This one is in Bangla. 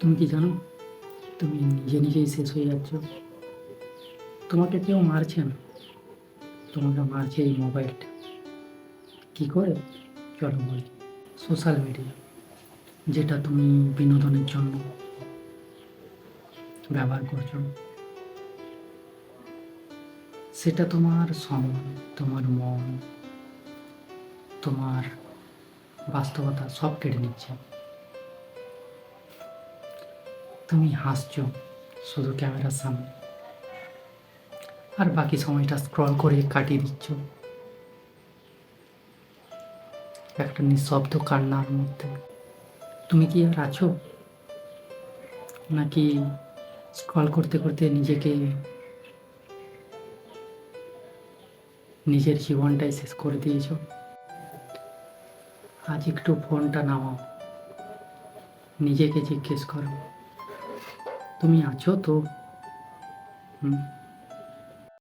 তুমি কি জানো? তুমি নিজে নিজেই শেষ হয়ে যাচ্ছ। তোমাকে কেউ মারছে না। তোমাকে মারছে এই মোবাইলটা। কী করে? চলো বলি। সোশ্যাল মিডিয়া, যেটা তুমি বিনোদনের জন্য ব্যবহার করছ। সেটা তোমার সময় তোমার মন, তোমার বাস্তবতা সব কেড়ে নিচ্ছে। তুমি হাসছো শুধু ক্যামেরার সামনে। আর বাকি সময়টা স্ক্রল করে কাটিয়ে দিচ্ছ। একটা নিঃশব্দ কান্নার মধ্যে। তুমি কি আর আছো? নাকি স্ক্রল করতে করতে নিজেকে নিজের জীবনটাই শেষ করে দিয়েছ? আজ একটু ফোনটা নামাও। নিজেকে জিজ্ঞেস করো। তুমি আছো তো? হুম।